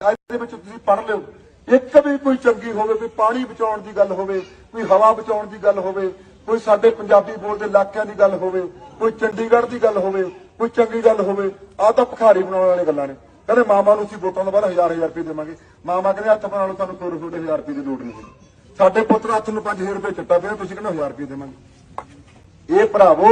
ਇਹਦੇ ਵਿੱਚ ਤੁਸੀਂ ਪੜ੍ਹ ਲਿਓ। ਇੱਕ ਵੀ ਕੋਈ ਚੰਗੀ ਹੋਵੇ, ਕੋਈ ਪਾਣੀ ਬਚਾਉਣ ਦੀ ਗੱਲ ਹੋਵੇ, ਕੋਈ ਹਵਾ ਬਚਾਉਣ ਦੀ ਗੱਲ ਹੋਵੇ, ਕੋਈ ਸਾਡੇ ਪੰਜਾਬੀ ਬੋਲਦੇ ਇਲਾਕਿਆਂ ਦੀ ਗੱਲ ਹੋਵੇ, ਕੋਈ ਚੰਡੀਗੜ੍ਹ ਦੀ ਗੱਲ ਹੋਵੇ, ਕੋਈ ਚੰਗੀ ਗੱਲ ਹੋਵੇ, ਆਹ ਤਾਂ ਭਖਾਰੀ ਬਣਾਉਣ ਵਾਲੇ ਗੱਲਾਂ ਨੇ। ਕਹਿੰਦੇ ਮਾਮਾ ਨੂੰ ਅਸੀਂ ਵੋਟਾਂ ਤੋਂ ਬਾਅਦ ਹਜ਼ਾਰ ਹਜ਼ਾਰ ਰੁਪਏ ਦੇਵਾਂਗੇ। ਮਾਮਾ ਕਹਿੰਦੇ ਹੱਥ ਬਣਾ ਲਓ ਤੁਹਾਨੂੰ ਕੋਈ ਰੁਪਏ ਹਜ਼ਾਰ ਰੁਪਏ ਦੀ ਲੋੜ ਨਹੀਂ ਸਾਡੇ ਪੁੱਤਰ ਹੱਥ ਨੂੰ 5000 ਰੁਪਏ ਚੱਟਾ ਪਿਆ, ਤੁਸੀਂ ਕਹਿੰਦੇ ਹਜ਼ਾਰ ਰੁਪਏ ਦੇਵਾਂਗੇ। ਇਹ ਭਰਾਵੋ,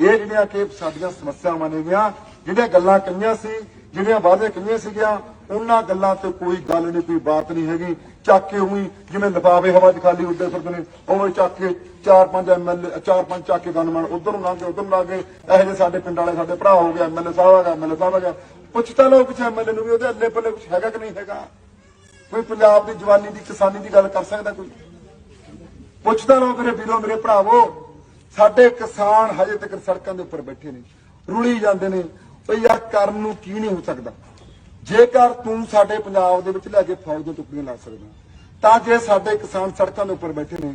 ਇਹ ਜਿਹੜੀਆਂ ਕਿ ਸਾਡੀਆਂ ਸਮੱਸਿਆਵਾਂ ਨੇਗੀਆਂ, ਜਿਹੜੀਆਂ ਗੱਲਾਂ ਕਹੀਆਂ ਸੀ, ਜਿਹੜੀਆਂ ਵਾਅਦੇ ਕਹੀਆਂ ਸੀਗੀਆਂ ਉਹਨਾਂ ਗੱਲਾਂ ਤੇ ਕੋਈ ਗੱਲ ਨਹੀਂ, ਕੋਈ ਬਾਤ ਨਹੀਂ ਹੈਗੀ। ਚੱਕ ਕੇ ਉਹੀ ਜਿਵੇਂ ਲਿਫਾਫੇ ਹਵਾ 'ਚ ਖਾਲੀ ਉੱਡੇ ਫਿਰਦੇ ਨੇ, ਉਵੇਂ ਚੱਕ ਕੇ ਚਾਰ ਪੰਜ ਐਮਐਲਏ ਚਾਰ ਪੰਜ ਚੱਕ ਕੇ ਗਨਮੈਨ ਉਧਰ ਨੂੰ ਲੰਘ ਉਧਰ ਨੂੰ ਲੰਘ ਗਏ ਇਹੋ ਜਿਹੇ ਸਾਡੇ ਪਿੰਡ ਵਾਲੇ, ਸਾਡੇ ਭਰਾ ਹੋ ਗਏ ਐਮਐਲਏ ਸਾਹਿਬ ਆ ਗਿਆ ਐਮਐਲਏ ਸਾਹਿਬ ਆ ਗਿਆ ਪੁੱਛਤਾ ਲੋ ਕੁਛ ਐਮਐਲਏ ਨੂੰ ਵੀ, ਉਹਦੇ ਅੱਲੇ ਪੱਲੇ ਕੁਛ ਹੈਗਾ ਕਿ ਨਹੀਂ ਹੈਗਾ? ਕੋਈ ਪੰਜਾਬ ਦੀ ਜਵਾਨੀ ਦੀ, ਕਿਸਾਨੀ ਦੀ ਗੱਲ ਕਰ ਸਕਦਾ ਕੋਈ? ਪੁੱਛਦਾ ਲੋ ਮੇਰੇ ਵੀਰੋ, ਮੇਰੇ ਭਰਾਵੋ, ਸਾਡੇ ਕਿਸਾਨ ਹਜੇ ਤੱਕ ਸੜਕਾਂ ਦੇ ਉੱਪਰ ਬੈਠੇ ਨੇ, ਰੁਲੀ ਜਾਂਦੇ ਨੇ, ਵੀ ਯਾਰ ਕਰਨ ਨੂੰ ਕੀ ਨਹੀਂ ਹੋ ਸਕਦਾ? ਜੇਕਰ ਤੂੰ ਸਾਡੇ ਪੰਜਾਬ ਦੇ ਵਿੱਚ ਲੈ ਕੇ ਫੌਜ ਦੀਆਂ ਟੁਕੜੀਆਂ ਲਾ ਸਕਦਾ ਤਾਂ ਜੇ ਸਾਡੇ ਕਿਸਾਨ ਸੜਕਾਂ ਦੇ ਉੱਪਰ ਬੈਠੇ ਨੇ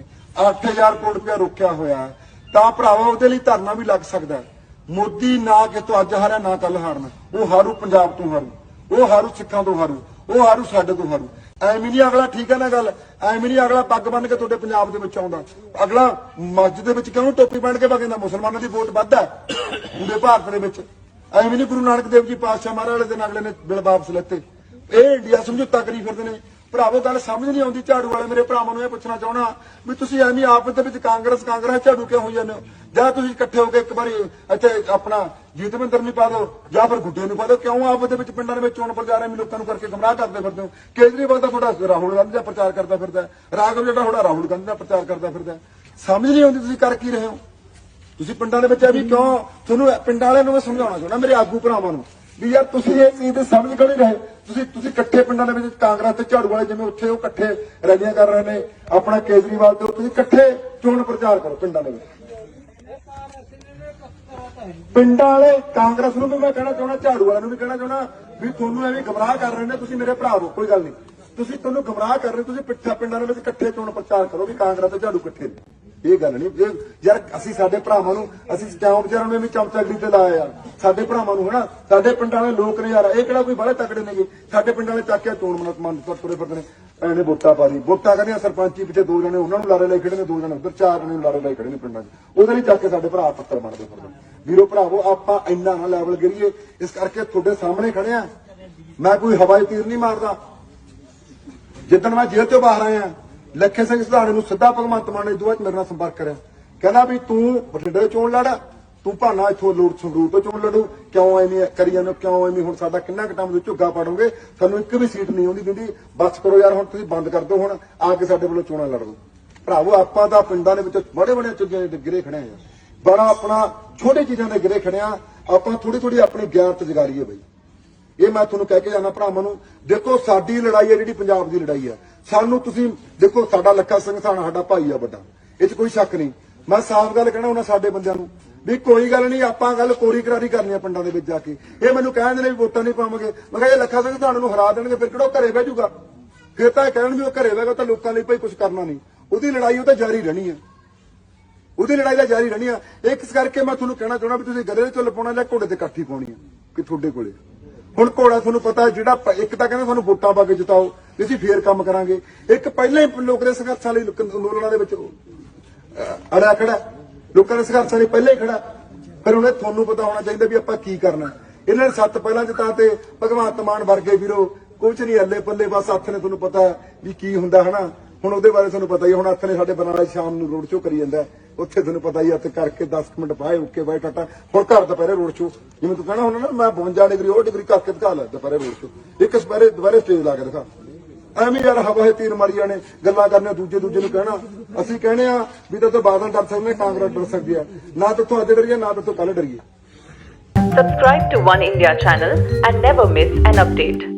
8000 ਕਰੋੜ ਰੁਪਇਆ ਰੋਕਿਆ ਹੋਇਆ ਤਾਂ ਭਰਾਵਾ ਉਹਦੇ ਲਈ ਧਰਨਾ ਵੀ ਲੱਗ ਸਕਦਾ ਮੋਦੀ ਨਾ ਕਿ ਤੂੰ ਅੱਜ ਹਾਰਿਆ, ਨਾ ਕੱਲ ਹਾਰਨਾ। ਉਹ ਹਾਰੂ ਪੰਜਾਬ ਤੋਂ ਹਾਰੂ। ਉਹ ਹਾਰੂ ਸਿੱਖਾਂ ਤੋਂ ਹਾਰੂ। ਉਹ ਹਾਰੂ ਸਾਡੇ ਤੋਂ ਹਾਰੂ। ਐਵੇਂ ਨਹੀਂ ਅਗਲਾ ਠੀਕ ਹੈ ਨਾ ਗੱਲ? ਐਵੇਂ ਨਹੀਂ ਅਗਲਾ ਪੱਗ ਬੰਨ ਕੇ ਤੁਹਾਡੇ ਪੰਜਾਬ ਦੇ ਵਿੱਚ ਆਉਂਦਾ। ਅਗਲਾ ਮਸਜਿਦ ਦੇ ਵਿੱਚ ਕਿਉਂ ਟੋਪੀ ਪਹਿਨ ਕੇ ਵਗਦਾ ਮੁਸਲਮਾਨਾਂ ਦੀ ਵੋਟ ਵੱਧ ਹੈ। ਪੂਰੇ ਭਾਰਤ ਦੇ ਵਿੱਚ ਐਵੇਂ ਨਹੀਂ ਗੁਰੂ ਨਾਨਕ ਦੇਵ ਜੀ ਪਾਤਸ਼ਾਹ ਮਹਾਰਾਜ ਵਾਲੇ ਦਿਨ ਅਗਲੇ ਨੇ ਬਿਲ ਵਾਪਸ ਲੈਤੇ ਇਹ ਇੰਡੀਆ ਸਮਝੌਤਾ ਕਰੀ ਫਿਰਦੇ ਨੇ। ਭਰਾਵੋ, ਗੱਲ ਸਮਝ ਨਹੀਂ ਆਉਂਦੀ ਝਾੜੂ ਵਾਲੇ ਮੇਰੇ ਭਰਾਵਾਂ ਨੂੰ ਇਹ ਪੁੱਛਣਾ ਚਾਹਣਾ ਵੀ ਤੁਸੀਂ ਐਵੇਂ ਆਪਸ ਦੇ ਵਿੱਚ ਕਾਂਗਰਸ ਕਾਂਗਰਸ ਝਾੜੂ ਕਿਉਂ ਹੋਈ ਜਾਂਦੇ ਹੋ? ਜਾਂ ਤੁਸੀਂ ਇਕੱਠੇ ਹੋ ਕੇ ਇੱਕ ਵਾਰੀ ਇੱਥੇ ਆਪਣਾ ਜੀਤਵਿੰਦਰ ਨੂੰ ਪਾ ਦਿਓ, ਜਾਂ ਫਿਰ ਗੁੱਡੇ ਨੂੰ ਪਾ ਦਿਓ, ਕਿਉਂ ਆਪਸ ਦੇ ਵਿੱਚ ਪਿੰਡਾਂ ਦੇ ਵਿੱਚ ਚੋਣ ਪ੍ਰਚਾਰ ਐਵੇਂ ਲੋਕਾਂ ਨੂੰ ਕਰਕੇ ਗਮਰਾਹ ਕਰਦੇ ਫਿਰਦੇ ਹੋ? ਕੇਜਰੀਵਾਲ ਦਾ ਤੁਹਾਡਾ ਰਾਹੁਲ ਗਾਂਧੀ ਦਾ ਪ੍ਰਚਾਰ ਕਰਦਾ ਫਿਰਦਾ। ਰਾਘਵ ਜਿਹੜਾ ਤੁਹਾਡਾ ਰਾਹੁਲ ਗਾਂਧੀ ਦਾ ਪ੍ਰਚਾਰ ਕਰਦਾ ਫਿਰਦਾ। ਸਮਝ ਨਹੀਂ ਆਉਂਦੀ ਤੁਸੀਂ ਕਰ ਕੀ ਰਹੇ ਹੋ? ਤੁਸੀਂ ਪਿੰਡਾਂ ਦੇ ਵਿੱਚ ਇਹ ਵੀ ਕਿਉਂ ਤੁਹਾਨੂੰ ਪਿੰਡਾਂ ਵਾਲਿਆਂ ਨੂੰ ਮੈਂ ਸਮਝਾਉਣਾ ਚਾਹੁੰਦਾ, ਮੇਰੇ ਆਗੂ ਭਰਾਵਾਂ ਨੂੰ, ਵੀ ਯਾਰ ਤੁਸੀਂ ਇਹ ਚੀਜ਼ ਤੇ ਸਮਝ ਕਿਉਂ ਨਹੀਂ ਰਹੇ? ਤੁਸੀਂ ਤੁਸੀਂ ਇਕੱਠੇ ਪਿੰਡਾਂ ਦੇ ਵਿੱਚ ਕਾਂਗਰਸ ਤੇ ਝਾੜੂ ਵਾਲੇ ਜਿਵੇਂ ਉੱਥੇ ਉਹ ਇਕੱਠੇ ਰੈਲੀਆਂ ਕਰ ਰਹੇ ਨੇ, ਆਪਣਾ ਕੇਜਰੀਵਾਲ ਤੇ ਉਹ ਤੁਸੀਂ ਇਕੱਠੇ ਚੋਣ ਪ੍ਰਚਾਰ ਕਰੋ ਪਿੰਡਾਂ ਦੇ ਵਿੱਚ। ਪਿੰਡਾਂ ਵਾਲੇ ਕਾਂਗਰਸ ਨੂੰ ਵੀ ਮੈਂ ਕਹਿਣਾ ਚਾਹੁੰਦਾ, ਝਾੜੂ ਵਾਲਿਆਂ ਨੂੰ ਵੀ ਕਹਿਣਾ ਚਾਹੁੰਦਾ, ਵੀ ਤੁਹਾਨੂੰ ਐਵੇਂ ਗਮਰਾਹ ਕਰ ਰਹੇ ਨੇ, ਤੁਸੀਂ ਮੇਰੇ ਭਰਾ ਹੋ, ਕੋਈ ਗੱਲ ਨਹੀਂ। ਤੁਸੀਂ ਤੁਹਾਨੂੰ ਗਮਰਾਹ ਕਰ ਰਹੇ ਤੁਸੀਂ ਪਿੱਠਾ ਪਿੰਡਾਂ ਦੇ ਵਿੱਚ ਇਕੱਠੇ ਚੋਣ ਪ੍ਰਚਾਰ ਕਰੋ, ਵੀ ਕਾਂਗਰਸ ਤੇ ਝਾੜੂ ਇਕੱਠੇ ਨੇ। ਇਹ ਗੱਲ ਨਹੀਂ। ਇਹ ਯਾਰ ਅਸੀਂ ਸਾਡੇ ਭਰਾਵਾਂ ਨੂੰ, ਅਸੀਂ ਕਿਉਂ ਵਿਚਾਰਾਂ ਨੂੰ ਐਵੇਂ ਚਮਚਾਗੜੀ ਤੇ ਲਾਇਆ ਯਾਰ। ਸਾਡੇ ਭਰਾਵਾਂ ਨੂੰ ਹਨਾ, ਸਾਡੇ ਪਿੰਡਾਂ ਵਾਲੇ ਲੋਕ ਨੇ ਯਾਰ, ਇਹ ਕਿਹੜਾ ਕੋਈ ਬੜੇ ਤਕੜੇ ਨੇਗੇ ਸਾਡੇ ਪਿੰਡਾਂ ਵਾਲੇ ਚੱਕਿਆ ਚੋਣ ਮਨਤ ਮੰਨ ਤੁਰੇ ਫਿਰਦੇ ਨੇ। ਐਨੇ ਵੋਟਾਂ ਪਾ ਦੀ ਵੋਟਾਂ ਕਹਿੰਦੇ ਸਰਪੰਚੀ ਪਿੱਛੇ ਦੋ ਜਣੇ, ਉਹਨਾਂ ਨੂੰ ਲਾਰੇ ਲਈ ਖੜੇ ਨੇ, ਦੋ ਜਣੇ ਉਧਰ, ਚਾਰ ਜਣੇ ਲਾਰੇ ਲਈ ਖੜੇ ਨੇ ਪਿੰਡਾਂ 'ਚ। ਉਹਦੇ ਲਈ ਚੱਕ ਕੇ ਸਾਡੇ ਭਰਾ ਪੱਤਰ ਬਣਦੇ ਫਿਰਦੇ ਵੀਰੋ ਭਰਾਵੋ, ਆਪਾਂ ਇੰਨਾ ਨਾ ਲੈਵਲ ਕਰੀਏ ਇਸ ਕਰਕੇ ਤੁਹਾਡੇ ਸਾਹਮਣੇ ਖੜੇ ਆ। ਮੈਂ ਕੋਈ ਹਵਾਈ ਤੀਰ ਨਹੀਂ ਮਾਰਦਾ। ਜਿੱਦਣ ਮੈਂ ਜੇਲ੍ਹ ਤੋਂ ਬਾਹਰ ਆਇਆ ਲੱਖੇ ਸਿੰਘ ਸਿਧਾਣੇ ਨੂੰ ਸਿੱਧਾ ਭਗਵੰਤ ਮਾਨ ਨੇ ਦੁਆ ਮੇਰੇ ਨਾਲ ਸੰਪਰਕ ਕਰਿਆ। ਕਹਿੰਦਾ ਵੀ ਤੂੰ ਬਠਿੰਡੇ ਤੋਂ ਚੋਣ ਲੜ, ਤੂੰ ਭਾਨਾ ਇੱਥੋਂ ਲੋੜ ਸੰਗਰੂਰ ਤੋਂ ਚੋਣ ਲੜੂ। ਕਿਉਂ ਐਵੇਂ ਕਰੀ ਜਾਂਦੇ ਕਿਉਂ ਐਵੇਂ ਹੁਣ ਸਾਡਾ ਕਿੰਨਾ ਕੁ ਟਾਈਮ ਦੇ ਝੁੱਗਾ ਪਾੜੋਗੇ? ਸਾਨੂੰ ਇੱਕ ਵੀ ਸੀਟ ਨਹੀਂ ਆਉਂਦੀ ਦਿੰਦੀ। ਬਸ ਕਰੋ ਯਾਰ, ਹੁਣ ਤੁਸੀਂ ਬੰਦ ਕਰ ਦਿਓ ਹੁਣ। ਆ ਕੇ ਸਾਡੇ ਵੱਲੋਂ ਚੋਣਾਂ ਲੜ। ਲਓ ਭਰਾਵੋ, ਆਪਾਂ ਤਾਂ ਪਿੰਡਾਂ ਦੇ ਵਿੱਚ ਬੜੇ ਬੜੇ ਚੁੱਗੇ ਦੇ ਗਿਰੇ ਖੜੇ ਆ ਬੜਾ ਆਪਣਾ ਛੋਟੇ ਚੀਜ਼ਾਂ ਦੇ ਗਿਰੇ ਖੜਿਆ ਆਪਾਂ ਥੋੜੀ ਥੋੜੀ ਆਪਣੀ ਗਿਆਨਤ ਜਗਾਰੀਏ ਬਈ। ਇਹ ਮੈਂ ਤੁਹਾਨੂੰ ਕਹਿ ਕੇ ਜਾਣਾ ਭਰਾਵਾਂ ਨੂੰ, ਦੇਖੋ ਸਾਡੀ ਲੜਾਈ ਹੈ ਜਿਹੜੀ ਪੰਜਾਬ ਦੀ ਲੜਾਈ ਹੈ। ਸਾਨੂੰ ਤੁਸੀਂ, ਦੇਖੋ ਸਾਡਾ ਲੱਖਾ ਸਿੰਘ ਸਾਣਾ ਸਾਡਾ ਭਾਈ ਆ ਵੱਡਾ। ਇਹ 'ਚ ਕੋਈ ਸ਼ੱਕ ਨਹੀਂ। ਮੈਂ ਸਾਫ਼ ਗੱਲ ਕਹਿਣਾ ਉਹਨਾਂ ਸਾਡੇ ਬੰਦਿਆਂ ਨੂੰ ਵੀ ਕੋਈ ਗੱਲ ਨਹੀਂ, ਆਪਾਂ ਗੱਲ ਕੋਰੀ ਕਰਾਰੀ ਕਰਨੀ ਆ ਪਿੰਡਾਂ ਦੇ ਵਿੱਚ ਜਾ ਕੇ। ਇਹ ਮੈਨੂੰ ਕਹਿੰਦੇ ਨੇ ਵੀ ਵੋਟਾਂ ਨਹੀਂ ਪਾਵਾਂਗੇ। ਮੈਂ ਕਿਹਾ ਇਹ ਲੱਖਾ ਸਿੰਘ ਤੁਹਾਨੂੰ ਨੂੰ ਹਰਾ ਦੇਣਗੇ, ਫਿਰ ਕਿਹੜਾ ਉਹ ਘਰੇ ਬਹਿ ਜਾਊਗਾ? ਫਿਰ ਤਾਂ ਇਹ ਕਹਿਣ ਵੀ ਉਹ ਘਰੇ ਬਹਿ ਗਿਆ ਤਾਂ ਲੋਕਾਂ ਲਈ ਭਾਈ ਕੁਝ ਕਰਨਾ ਨਹੀਂ। ਉਹਦੀ ਲੜਾਈ ਉਹ ਤਾਂ ਜਾਰੀ ਰਹਿਣੀ ਹੈ ਉਹਦੀ ਲੜਾਈ ਤਾਂ ਜਾਰੀ ਰਹਿਣੀ ਆ। ਇਸ ਕਰਕੇ ਮੈਂ ਤੁਹਾਨੂੰ ਕਹਿਣਾ ਚਾਹੁੰਦਾ ਵੀ ਤੁਸੀਂ ਗਲੇ ਦੇ ਚੁੱਲ ਪਾਉਣਾ ਜਾਂ ਘੋੜੇ ਤੇ ਕਾਠੀ ਪਾਉਣੀ ਆ, ਕਿ ਤੁਹਾਡੇ ਕੋਲੇ। ਹੁਣ ਘੋੜਾ ਤੁਹਾਨੂੰ ਪਤਾ ਜਿਹੜਾ ਇੱਕ ਤਾਂ ਕਹਿੰਦੇ ਤੁਹਾਨੂੰ ਵੋਟਾਂ ਪਾ ਕੇ ਜਿਤਾਓ ਵੀ ਅਸੀਂ ਫੇਰ ਕੰਮ ਕਰਾਂਗੇ। ਇੱਕ ਪਹਿਲਾਂ ਹੀ ਲੋਕ ਦੇ ਸੰਘਰਸ਼ਾਂ ਲਈ ਲੋਕ ਅੰਦੋਲਨਾਂ ਦੇ ਵਿੱਚ ਅਹ, ਅੜਿਆ ਖੜਾ ਲੋਕਾਂ ਦੇ ਸੰਘਰਸ਼ਾਂ ਲਈ ਪਹਿਲਾਂ ਹੀ ਖੜਾ ਫਿਰ ਉਹਨੇ ਤੁਹਾਨੂੰ ਪਤਾ ਹੋਣਾ ਚਾਹੀਦਾ ਵੀ ਆਪਾਂ ਕੀ ਕਰਨਾ ਇਹਨਾਂ ਨੇ ਸੱਤ ਪਹਿਲਾਂ ਜਿਤਾ ਤੇ ਭਗਵੰਤ ਮਾਨ ਵਰਗੇ ਵੀਰੋ ਕੁਝ ਨਹੀਂ ਅੱਲੇ ਪੱਲੇ ਬਸ ਹੱਥ ਨੇ ਤੁਹਾਨੂੰ ਪਤਾ ਵੀ ਕੀ ਹੁੰਦਾ ਹਨਾ? ਹੁਣ ਉਹਦੇ ਬਾਰੇ ਤੁਹਾਨੂੰ ਪਤਾ ਹੀ ਹੁਣ ਹੱਥ ਨੇ ਸਾਡੇ ਬਰਨਾਲਾ ਸ਼ਾਮ ਨੂੰ ਰੋਡ ਸ਼ੋਅ ਕਰੀ ਜਾਂਦਾ ਉੱਥੇ ਤੁਹਾਨੂੰ ਪਤਾ ਹੀ ਹੈ ਕਰਕੇ 10 minute bye okay, bye, tata. ਹੁਣ ਘਰ ਦੁਪਹਿਰੇ ਰੋਡ ਸ਼ੋਅ ਜਿਵੇਂ ਤੂੰ ਕਹਿਣਾ ਹੁੰਦਾ ਨਾ, ਮੈਂ 52 ਡਿਗਰੀ, ਉਹ ਡਿਗਰੀ ਕਰਕੇ ਦਿਖਾ ਲੈ, ਦੁਪਹਿਰੇ ਰੋਡ ਸ਼ੋਅ ਇੱਕ ਸਪੈਰੇ ਦੁਪਹਿਰੇ ਸਟੇਜ ਲਾ ਕੇ ਦਿਖਾ। ਐਵੇਂ ਯਾਰ ਹਵਾ 'ਚ ਤੀਰ ਮਾਰੀ ਜਾਣੇ, ਗੱਲਾਂ ਕਰਨੇ ਦੂਜੇ ਦੂਜੇ ਨੂੰ ਕਹਿਣਾ। ਅਸੀਂ ਕਹਿੰਦੇ ਆ ਵੀ ਤਾਂ ਬਾਦਲ ਡਰ ਸਕਦੇ ਕਾਂਗਰਸ ਡਰ ਸਕਦੀ ਆ ਨਾ ਤਾਂ ਅੱਜ ਡਰੀਏ, ਨਾ ਤਾਂ ਤੋਂ ਕੱਲ ਡਰੀਏ। Subscribe to One India channel and never miss an update.